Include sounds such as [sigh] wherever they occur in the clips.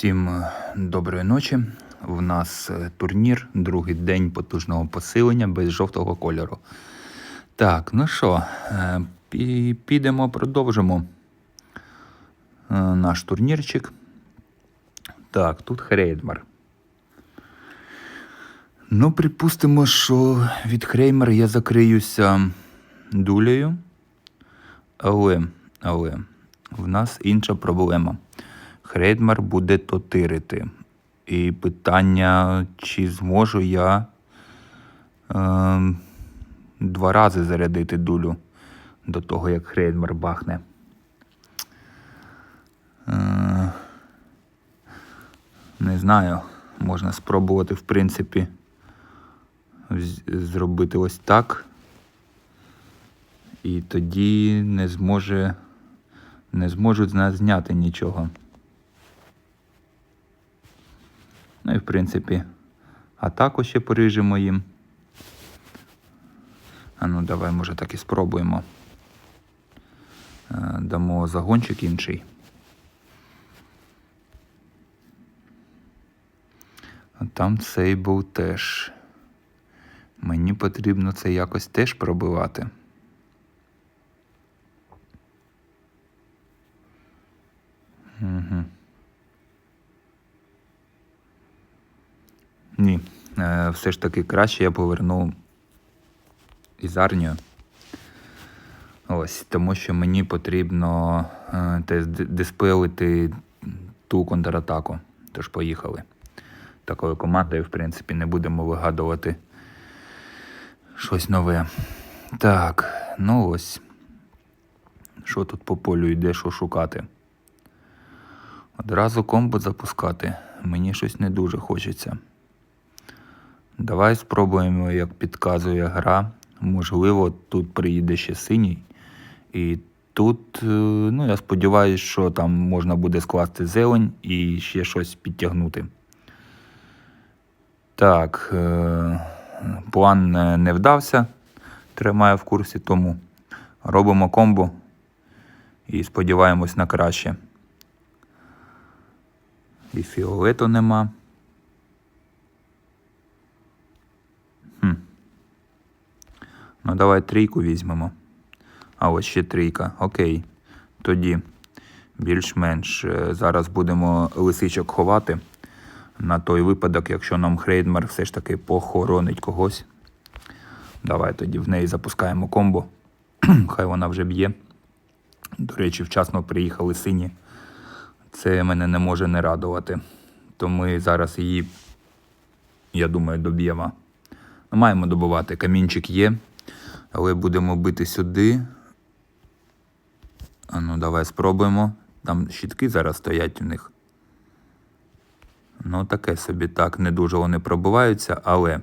Всім е, доброї ночі. В нас е, турнір, другий день потужного посилення без жовтого кольору. Так, ну що, е, підемо, продовжимо наш турнірчик. Так, тут Хрейдмар. Ну, припустимо, що від Хреймера я закриюся дулею. Але, але в нас інша проблема. Хрейдмар буде тотирити. І питання, чи зможу я е, два рази зарядити дулю до того, як Хрейдмар бахне. Е, не знаю. Можна спробувати, в принципі, зробити ось так. І тоді не зможе, не зможуть з нас зняти нічого. Ну і в принципі, атаку ще поріжемо їм. А ну давай, може, так і спробуємо. Е, Дамо загончик інший. А там цей був теж. Мені потрібно це якось теж пробивати. Угу. Ні, е, все ж таки краще я поверну із армію. Ось, тому що мені потрібно е, диспелити ту контратаку. Тож поїхали. Такою командою, в принципі, не будемо вигадувати щось нове. Так, ну ось. Що тут по полю йде, що шукати? Одразу комбо запускати. Мені щось не дуже хочеться. Давай спробуємо, як підказує гра. Можливо, тут приїде ще синій. І тут, е, ну, я сподіваюся, що там можна буде скласти зелень і ще щось підтягнути. Так, е, план не вдався. Тримаю в курсі, тому робимо комбо і сподіваємось на краще. І фіолету нема. Ну, давай трійку візьмемо. А ось ще трійка. Окей. Тоді більш-менш е, зараз будемо лисичок ховати на той випадок, якщо нам Хрейдмар все ж таки похоронить когось. Давай тоді в неї запускаємо комбо. [clears throat] Хай вона вже б'є. До речі, вчасно приїхали сині. Це мене не може не радувати. То ми зараз її, я думаю, доб'ємо. Маємо добувати. Камінчик є, але будемо бити сюди. А ну, давай спробуємо. Там щитки зараз стоять у них. Ну, таке собі так, не дуже вони пробиваються, але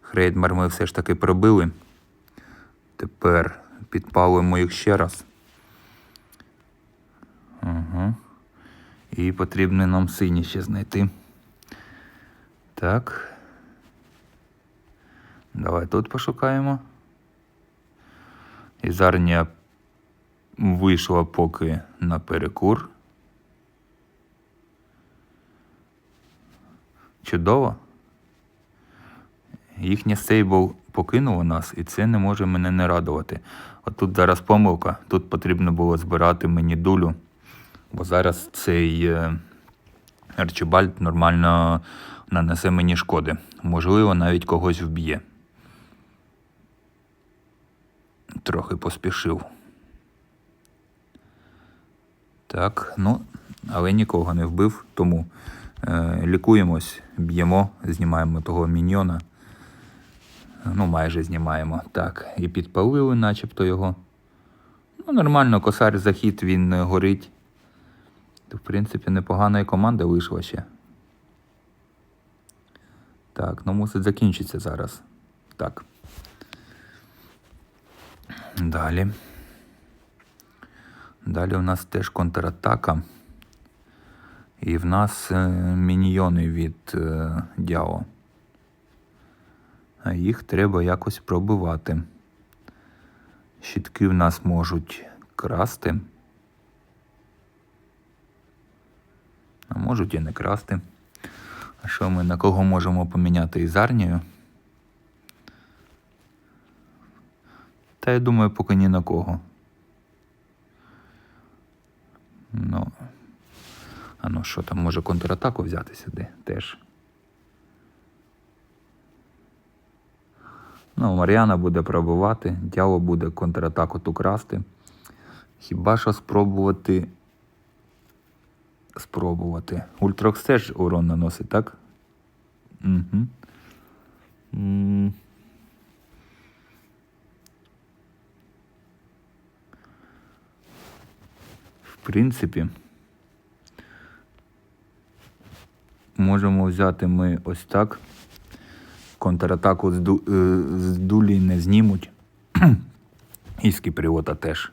Хрейдмар ми все ж таки пробили. Тепер підпалимо їх ще раз. Угу. І потрібно нам сині ще знайти. Так. Давай тут пошукаємо. І вийшла поки на перекур. Чудово. Їхнє сейбл покинуло нас, і це не може мене не радувати. От тут зараз помилка. Тут потрібно було збирати мені дулю, бо зараз цей е, Арчибальд нормально нанесе мені шкоди. Можливо, навіть когось вб'є. Трохи поспішив. Так, ну, але нікого не вбив, тому е, лікуємось, б'ємо, знімаємо того міньйона. Ну, майже знімаємо. Так, і підпалили начебто його. Ну, нормально, косар захід, він е, горить. В принципі, непогана і команда вийшла ще. Так, ну мусить закінчитися зараз. Так. Далі. Далі у нас теж контратака. І в нас е, міньйони від е, Дяо. Їх треба якось пробивати. Щитки в нас можуть красти. А можуть і не красти. А що ми на кого можемо поміняти із арнією? Та я думаю, поки ні на кого. Ну. А ну що там, може контратаку взяти сюди теж. Ну, Мар'яна буде пробувати, Дяло буде контратаку ту красти. Хіба що спробувати. Спробувати. Ультрокс теж урон наносить, так? Угу. В принципі, можемо взяти ми ось так. Контратаку з, ду, е, з дулі не знімуть. І з кіпріота теж.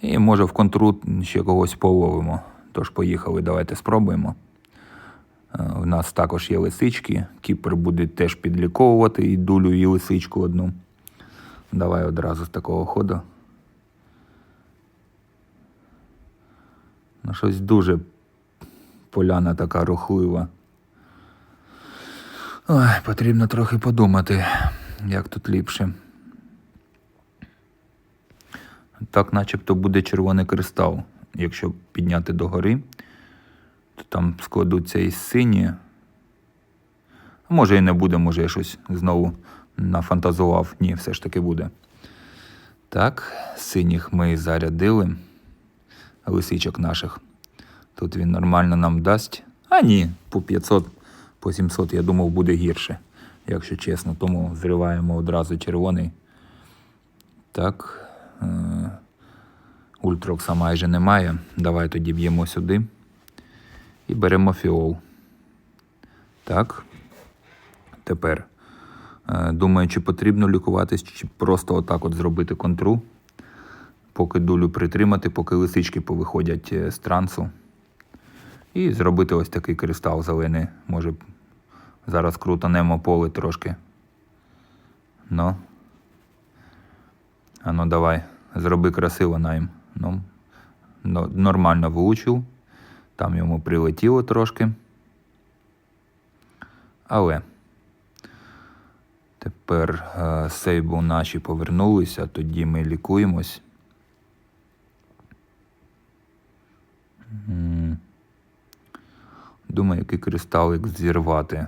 І може в контру ще когось половимо. Тож поїхали, давайте спробуємо. Е, У нас також є лисички. Кіпер буде теж підліковувати і дулю, і лисичку одну. Давай одразу з такого ходу. Ну, щось дуже поляна така рухлива. Ой, потрібно трохи подумати, як тут ліпше. Так, начебто буде червоний кристал. Якщо підняти догори, то там складуться і сині. А може і не буде, може я щось знову нафантазував. Ні, все ж таки буде. Так, синіх ми зарядили. Лисичок наших. Тут він нормально нам дасть. А ні, по 500, по 700, я думав, буде гірше, якщо чесно. Тому зриваємо одразу червоний. Так. Е- Ультрокса майже немає. Давай тоді б'ємо сюди. І беремо фіол. Так. Тепер. Е, Думаю, чи потрібно лікуватись, чи просто отак от зробити контру. Поки дулю притримати, поки лисички повиходять е, з трансу. І зробити ось такий кристал зелений. Може, зараз крутанемо поле трошки. Ну. А ну давай, зроби красиво найм. Ну, нормально влучив. Там йому прилетіло трошки. Але тепер е, сейбу наші повернулися, тоді ми лікуємось. Думаю, який кристалик зірвати.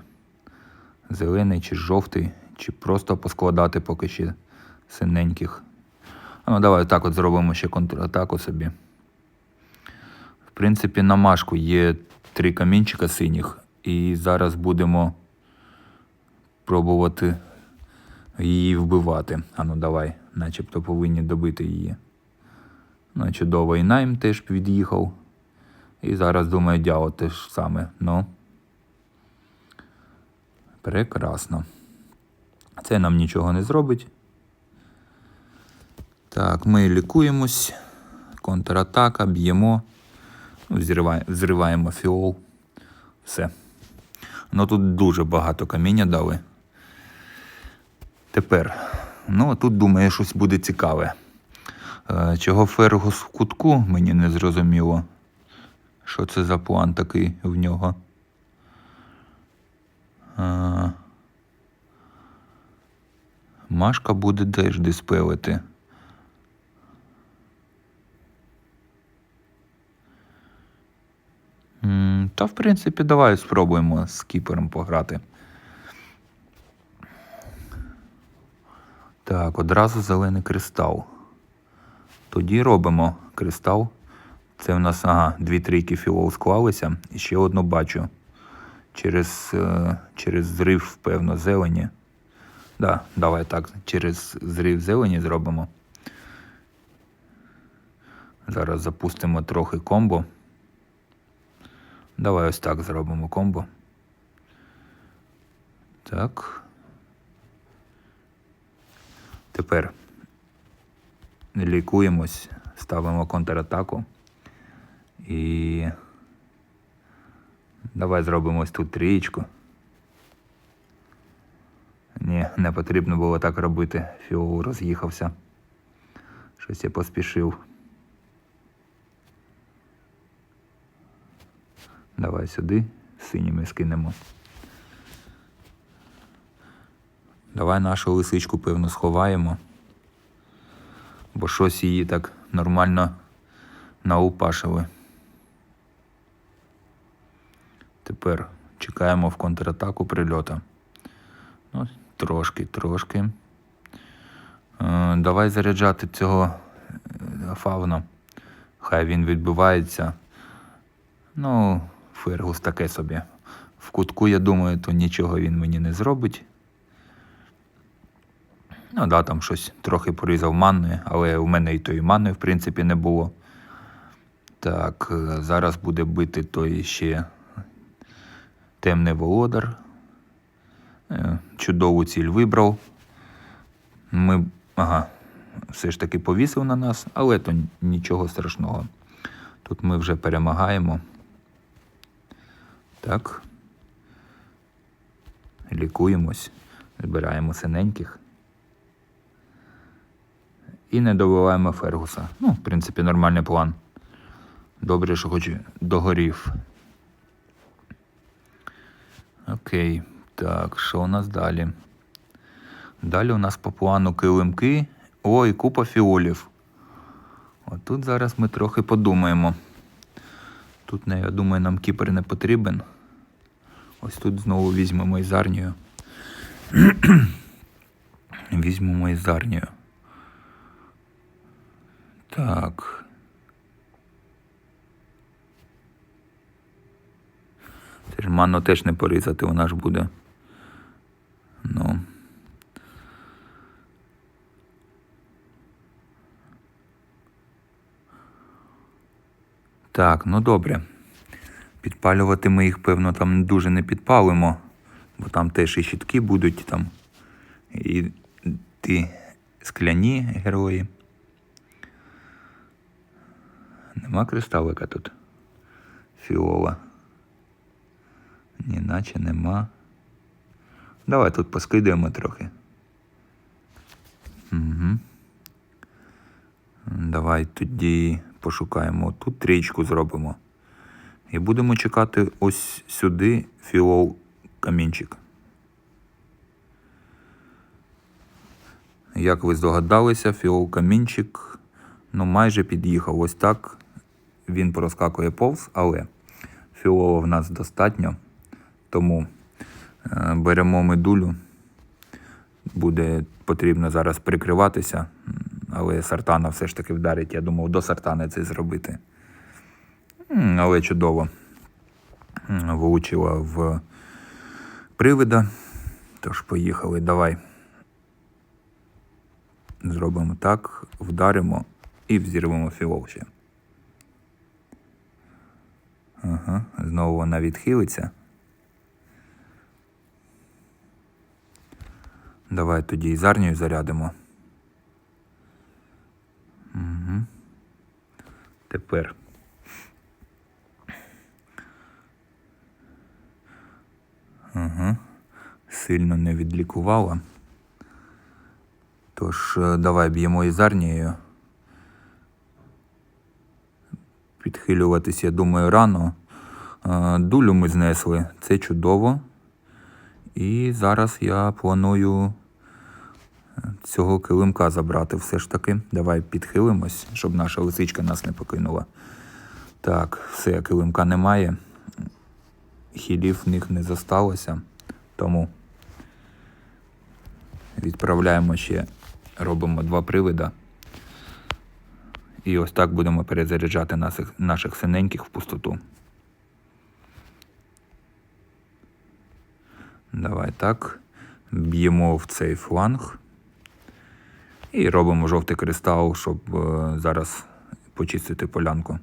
Зелений чи жовтий, чи просто поскладати поки ще синеньких. А Ну, давай так от зробимо ще контратаку собі. В принципі, на машку є три камінчика синіх, і зараз будемо пробувати її вбивати. А ну давай, начебто повинні добити її. Ну, чудово, і найм теж від'їхав. І зараз думаю, дяо теж саме. Ну. Прекрасно. Це нам нічого не зробить. Так, ми лікуємось. Контратака, б'ємо. Ну, зриває- Зриваємо фіол. Все. Ну тут дуже багато каміння дали. Тепер. Ну, тут думаю, щось буде цікаве. Е, Чого Фергус в кутку, мені не зрозуміло. Що це за план такий в нього? Е, Машка буде теж диспелити. Та, в принципі, давай спробуємо з кіпером пограти. Так, одразу зелений кристал. Тоді робимо кристал. Це в нас, ага, дві трійки філол склалися. І ще одну бачу. Через, е, через зрив, певно, зелені. Да, давай так, через зрив зелені зробимо. Зараз запустимо трохи комбо. Давай ось так зробимо комбо. Так. Тепер лікуємось, ставимо контратаку. І давай зробимо ось тут трієчку. Ні, не потрібно було так робити. Фіол роз'їхався. Щось я поспішив. Давай сюди синіми скинемо. Давай нашу лисичку, певно, сховаємо. Бо щось її так нормально наупашили. Тепер чекаємо в контратаку прильота. Ну, трошки, трошки. Е, давай заряджати цього е, фауна. Хай він відбивається. Ну, Фергус таке собі. В кутку, я думаю, то нічого він мені не зробить. Ну, да, там щось трохи порізав манною, але у мене і тої манни, в принципі, не було. Так, е, зараз буде бити той ще темний володар. Е, Чудову ціль вибрав. Ми, ага, все ж таки повісив на нас, але то нічого страшного. Тут ми вже перемагаємо. Так. Лікуємось, збираємо синеньких. І не добиваємо Фергуса. Ну, в принципі, нормальний план. Добре, що хоч догорів. Окей. Так, що у нас далі? Далі у нас по плану килимки. Ой, купа фіолів. Отут зараз ми трохи подумаємо. Тут, я думаю, нам кіпер не потрібен. Ось тут знову візьмемо ізарнію. [clears throat] візьмемо ізарнію. Так. Це ж манну теж не порізати, вона ж буде. Ну. Так, ну добре. Підпалювати ми їх, певно, там дуже не підпалимо, бо там теж і щитки будуть там. І ті скляні герої. Нема кристалика тут. Фіола. Ні, наче нема. Давай тут поскидаємо трохи. Угу. Давай тоді пошукаємо. Тут трічку зробимо. І будемо чекати ось сюди фіол камінчик. Як ви здогадалися, фіол камінчик ну, майже під'їхав. Ось так він проскакує повз, але фіолова в нас достатньо. Тому е, беремо медулю. Буде потрібно зараз прикриватися, але сартана все ж таки вдарить. Я думав, до сартана це зробити. Але чудово влучила в привида. Тож поїхали. Давай. Зробимо так, вдаримо і взірвемо фіол ще. Ага, знову вона відхилиться. Давай тоді і зарнію зарядимо. Угу. Тепер. Ага. Сильно не відлікувала. Тож, е, давай б'ємо із арнією. Підхилюватись, я думаю, рано. Е, Дулю ми знесли, це чудово. І зараз я планую е, цього килимка забрати все ж таки. Давай підхилимось, щоб наша лисичка нас не покинула. Так, все, килимка немає. Хілів в них не зосталося. Тому відправляємо ще, робимо два привида. І ось так будемо перезаряджати наших, наших синеньких в пустоту. Давай так. Б'ємо в цей фланг. І робимо жовтий кристал, щоб е, зараз почистити полянку.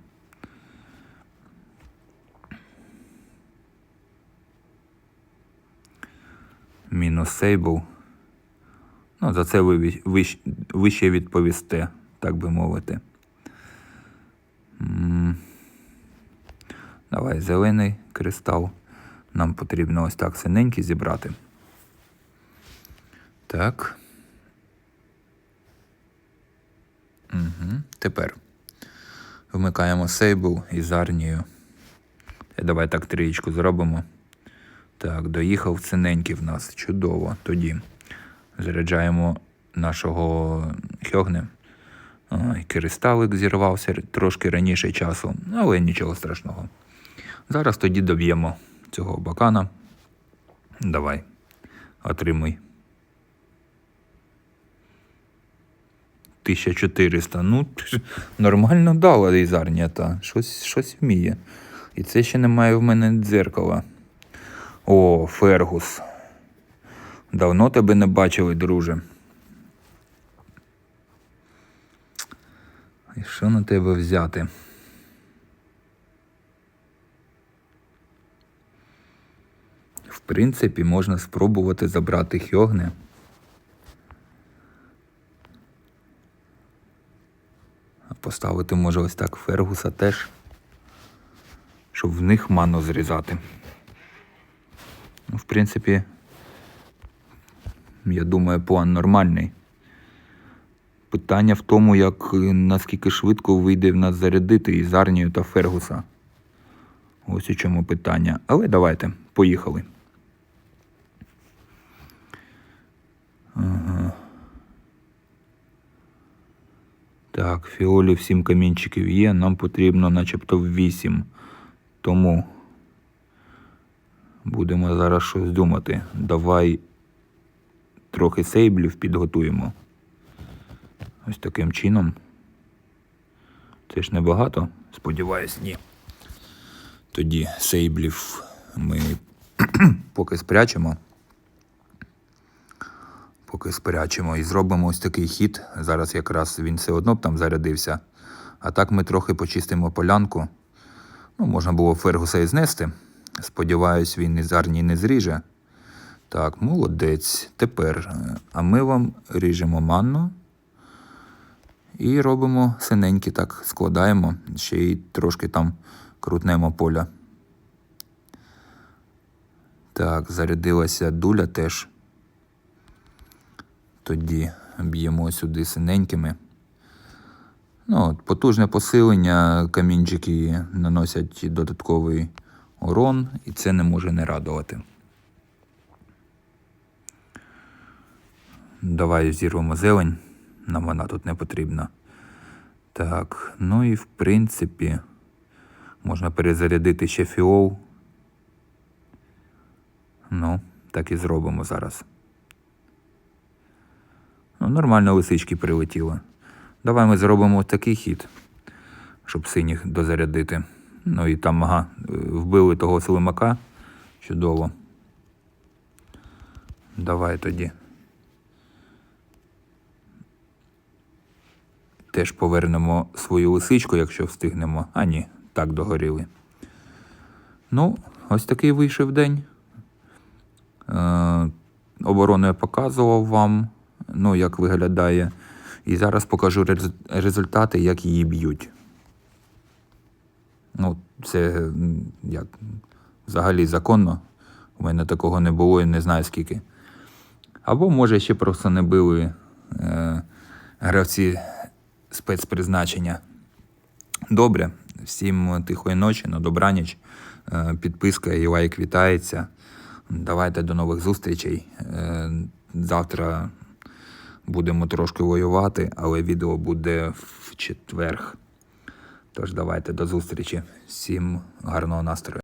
Мінус сейбл. Ну, за це ви, ви ще відповісте, так би мовити. Давай зелений кристал. Нам потрібно ось так синенький зібрати. Так. Угу. Тепер вмикаємо сейбл із арнією. давай так трієчку зробимо. Так, доїхав синенький в нас. Чудово. Тоді заряджаємо нашого хьогне. Ой, кристалик зірвався трошки раніше часу, але нічого страшного. Зараз тоді доб'ємо цього бакана. Давай, отримуй. 1400. Ну, нормально дала Ізарня та. Щось, щось вміє. І це ще немає в мене дзеркала. О, Фергус. Давно тебе не бачили, друже. І що на тебе взяти? Принципі, можна спробувати забрати Хьогне. Поставити може ось так Фергуса теж, щоб в них ману зрізати. Ну, в принципі, я думаю, план нормальний. Питання в тому, як наскільки швидко вийде в нас зарядити із Арнію та Фергуса. Ось у чому питання. Але давайте, поїхали. Так, фіолів 7 камінчиків є, нам потрібно начебто в 8. Тому будемо зараз щось думати. Давай трохи сейблів підготуємо. Ось таким чином. Це ж небагато, сподіваюсь, ні. Тоді сейблів ми [clears throat] поки спрячемо. Поки спрячемо і зробимо ось такий хід. Зараз якраз він все одно б там зарядився. А так ми трохи почистимо полянку. Ну, можна було Фергуса і знести. Сподіваюсь, він із арнії не зріже. Так, молодець. Тепер. е, А ми вам ріжемо манну. І робимо синенькі так, складаємо, ще й трошки там крутнемо поля. Так, зарядилася дуля теж. Тоді б'ємо сюди синенькими. Ну, от, потужне посилення, камінчики наносять додатковий урон, і це не може не радувати. Давай зірвемо зелень. Нам вона тут не потрібна. Так, ну і в принципі, можна перезарядити ще фіол. Ну, так і зробимо зараз. Ну, нормально лисички прилетіли. Давай ми зробимо такий хід, щоб синіх дозарядити. Ну і там, ага, вбили того слимака. Чудово. Давай тоді. Теж повернемо свою лисичку, якщо встигнемо. А ні, так догоріли. Ну, ось такий вийшов день. Е, оборону я показував вам, ну, як виглядає. І зараз покажу рез- результати, як її б'ють. Ну, це як взагалі законно. У мене такого не було і не знаю скільки. Або, може, ще просто не били е, гравці спецпризначення. Добре, всім тихої ночі, на добраніч. Е, Підписка і лайк вітається. Давайте до нових зустрічей. Е, Завтра будемо трошки воювати, але відео буде в четверг. Тож давайте до зустрічі. Всім гарного настрою.